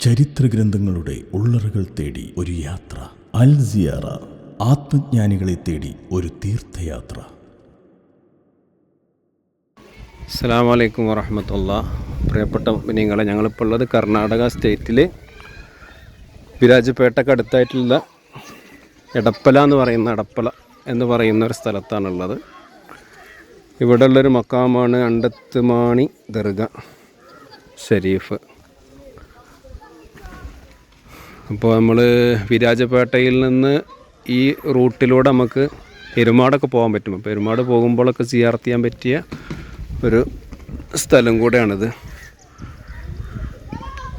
ചരിത്രഗ്രന്ഥങ്ങളുടെ ഉള്ളറുകൾ തേടി ഒരു യാത്ര. അൽ സിയാറ ആത്മജ്ഞാനികളെ തേടി ഒരു തീർത്ഥയാത്ര. അസ്സാം വലൈക്കും പ്രിയപ്പെട്ട നിങ്ങളെ ഞങ്ങളിപ്പോൾ ഉള്ളത് കർണാടക സ്റ്റേറ്റിലെ വിരാജപേട്ടക്ക് അടുത്തായിട്ടുള്ള എടപ്പല എന്ന് പറയുന്ന എടപ്പല എന്ന് പറയുന്ന ഒരു സ്ഥലത്താണുള്ളത്. ഇവിടെ ഉള്ളൊരു മക്കാമാണ് അണ്ടത്തുമാണി ദർഗ ഷരീഫ്. അപ്പോൾ നമ്മൾ വിരാജപേട്ടയിൽ നിന്ന് ഈ റൂട്ടിലൂടെ നമുക്ക് പെരുമാടൊക്കെ പോകാൻ പറ്റും. പെരുമാട് പോകുമ്പോഴൊക്കെ സിയാർത്ത് ചെയ്യാൻ പറ്റിയ ഒരു സ്ഥലം കൂടെയാണിത്.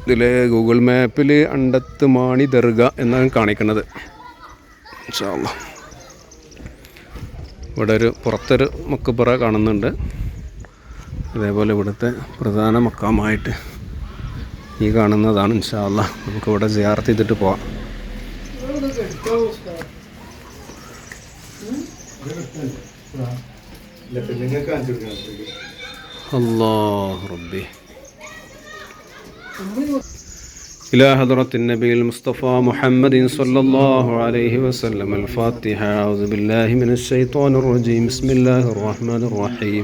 ഇതിൽ ഗൂഗിൾ മാപ്പിൽ അണ്ടത്ത് മാണി ദർഗ എന്നാണ് കാണിക്കുന്നത്. ഇവിടെ ഒരു പുറത്തൊരു മക്കപ്പുറ കാണുന്നുണ്ട്. അതേപോലെ ഇവിടുത്തെ പ്രധാന മക്കാമായിട്ട്. ഈ കാണുന്നതാണ് ഇൻഷാല്ല നമുക്കിവിടെ സിയാർത്ത് ചെയ്തിട്ട് പോവാം الله ربي إلى حضرة النبي المصطفى محمد صلى الله عليه وسلم الفاتحة أعوذ بالله من الشيطان الرجيم بسم الله الرحمن الرحيم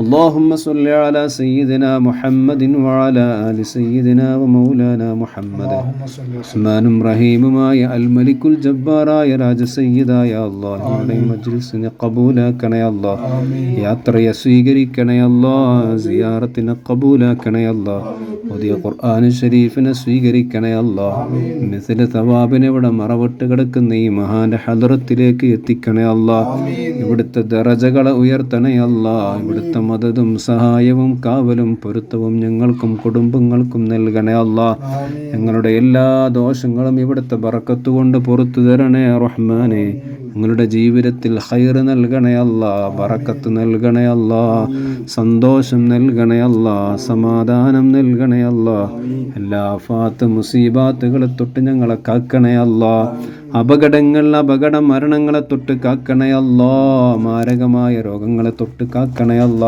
اللهم صل على سيدنا محمد وعلى آل سيدنا ومولانا محمد റഹ്മാനും റഹീമുമായ അൽ മലിക്കുൽ ജബ്ബാറായ രാജസയ്യിദായ അള്ളാഹ് ഞങ്ങളുടെ ഈ മജ്ലിസിനെ കബൂലാക്കണേ അള്ളാഹ് യാത്രയെ സ്വീകരിക്കണേ അള്ളാഹ് സിയാറത്തിനെ കബൂലാക്കണേ അള്ളാഹ് പുതിയ ഖുർആൻ ഷരീഫിനെ സ്വീകരിക്കണേ അള്ളാഹ് മിസിലെ തവാബിനെ ഇവിടെ മറവിട്ട് കിടക്കുന്ന ഈ മഹാന്റെ ഹദറത്തിലേക്ക് എത്തിക്കണേ അള്ളാഹ് ഇവിടുത്തെ ദറജകളെ ഉയർത്തണേ അള്ളാഹ് ഇവിടുത്തെ മദതും സഹായവും കാവലും പൊരുത്തവും ഞങ്ങൾക്കും കുടുംബങ്ങൾക്കും നൽകണേ അല്ല. ഞങ്ങളുടെ എല്ലാ ദോഷങ്ങളും ഇവിടുത്തെ ബറക്കത്തുകൊണ്ട് പുറത്തു തരണേ റഹ്മാനെ. ഞങ്ങളുടെ ജീവിതത്തിൽ ഹൈർ നൽകണേ അല്ല ബറക്കത്ത് നൽകണേ സന്തോഷം നൽകണേ സമാധാനം നൽകണേ എല്ലാ ഫാത്ത് മുസീബാത്തുകളെ തൊട്ട് ഞങ്ങളെ കാക്കണേ അല്ല അപകടങ്ങൾ അപകട മരണങ്ങളെ തൊട്ട് കാക്കണേ അല്ല മാരകമായ രോഗങ്ങളെ തൊട്ട് കാക്കണേ അല്ല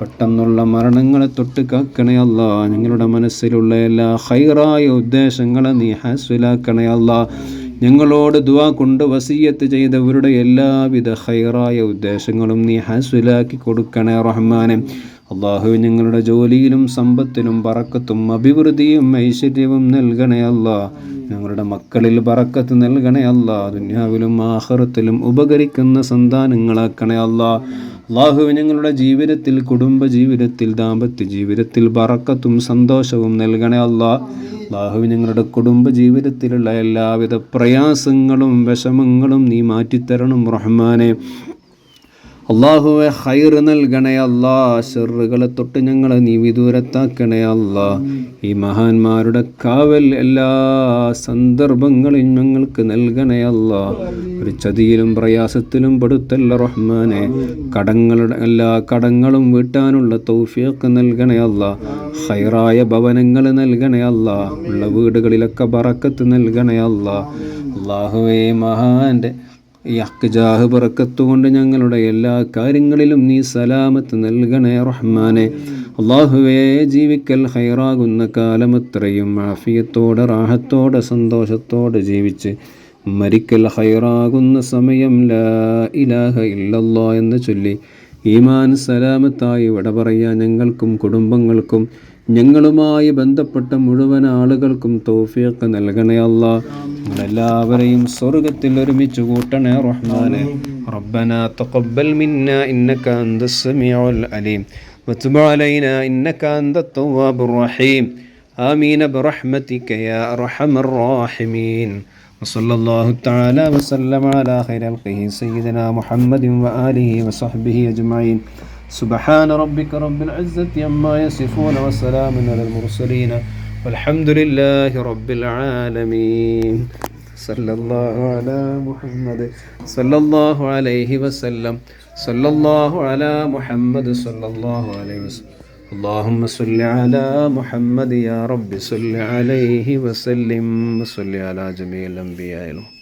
പെട്ടെന്നുള്ള മരണങ്ങളെ തൊട്ട് കാക്കണയല്ല ഞങ്ങളുടെ മനസ്സിലുള്ള എല്ലാ ഹൈറായ ഉദ്ദേശങ്ങളെ നീ ഹാസ്വലാക്കണേ അല്ല ഞങ്ങളോട് ദുവാ കൊണ്ട് വസീയത്ത് ചെയ്തവരുടെ എല്ലാവിധ ഹൈറായ ഉദ്ദേശങ്ങളും നീ ഹാസ്വലാക്കി കൊടുക്കണേ റഹ്മാനെ. അള്ളാഹു ഞങ്ങളുടെ ജോലിയിലും സമ്പത്തിലും പറക്കത്തും അഭിവൃദ്ധിയും ഐശ്വര്യവും നൽകണേ അല്ല. ഞങ്ങളുടെ മക്കളിൽ പറക്കത്ത് നൽകണേ അല്ല. ദുന്യാവിലും ആഹ്റത്തിലും ഉപകരിക്കുന്ന സന്താനങ്ങളാക്കണേ അല്ല. അള്ളാഹു നിങ്ങളുടെ ജീവിതത്തിൽ കുടുംബ ജീവിതത്തിൽ ദാമ്പത്യ ജീവിതത്തിൽ ബറക്കത്തും സന്തോഷവും നൽകണേ അല്ല അള്ളാഹു ഞങ്ങളുടെ കുടുംബ ജീവിതത്തിലുള്ള എല്ലാവിധ പ്രയാസങ്ങളും വിഷമങ്ങളും നീ മാറ്റിത്തരണം റഹ്മാനെ. അള്ളാഹുവെ ഹൈർ നൽകണേ അല്ലാ. ഷെറുകളെ തൊട്ട് ഞങ്ങളെ നീ വിദൂരത്താക്കണേ അല്ലാ. ഈ മഹാന്മാരുടെ കാവൽ എല്ലാ സന്ദർഭങ്ങളും ഞങ്ങൾക്ക് നൽകണേ അല്ലാ. ഒരു ചതിയിലും പ്രയാസത്തിലും പെടുത്തല്ല റഹ്മാനെ. കടങ്ങളുടെ എല്ലാ കടങ്ങളും വീട്ടാനുള്ള തൗഫിയൊക്കെ നൽകണേ അല്ലാ. ഹൈറായ ഭവനങ്ങൾ നൽകണേ അല്ലാ. ഉള്ള വീടുകളിലൊക്കെ പറക്കത്ത് നൽകണേ അല്ലാ. അള്ളാഹുവേ മഹാന്റെ ഈ അക്ജാഹ് പറക്കത്തുകൊണ്ട് ഞങ്ങളുടെ എല്ലാ കാര്യങ്ങളിലും നീ സലാമത്ത് നൽകണേ റഹ്മാനെ. അള്ളാഹുവേ ജീവിക്കൽ ഹൈറാകുന്ന കാലമത്രയും ആഫിയത്തോടെ റാഹത്തോടെ സന്തോഷത്തോടെ ജീവിച്ച് മരിക്കൽ ഹൈറാകുന്ന സമയം ലാ ഇലാഹ ഇല്ലല്ലോ എന്ന് ചൊല്ലി ഈമാൻ സലാമത്തായി വിട പറയാൻ ഞങ്ങൾക്കും കുടുംബങ്ങൾക്കും ഞങ്ങളുമായി ബന്ധപ്പെട്ട മുഴുവൻ ആളുകൾക്കും തൗഫീഖ് നൽകണേ അല്ലാ ഞങ്ങളെല്ലാവരെയും സ്വർഗത്തിൽ ഒരുമിച്ച് കൂട്ടണേ റഹ്മാനെ ربنا تقبل منا إنك أنت السميع العليم وتب علينا إنك أنت التواب الرحيم آمين برحمتك يا أرحم الراحمين وصلى الله تعالى وسلم على خير خلقه سيدنا محمد وآله وصحبه أجمعين سبحان ربك رب العزة عما يصفون وسلام على المرسلين والحمد لله رب العالمين. صلى الله على محمد. صلى الله عليه وسلم. صلى الله على محمد. صلى الله عليه وسلم. اللهم صل على محمد يا رب. صل عليه وسلم. وصل على جميع الأنبياء.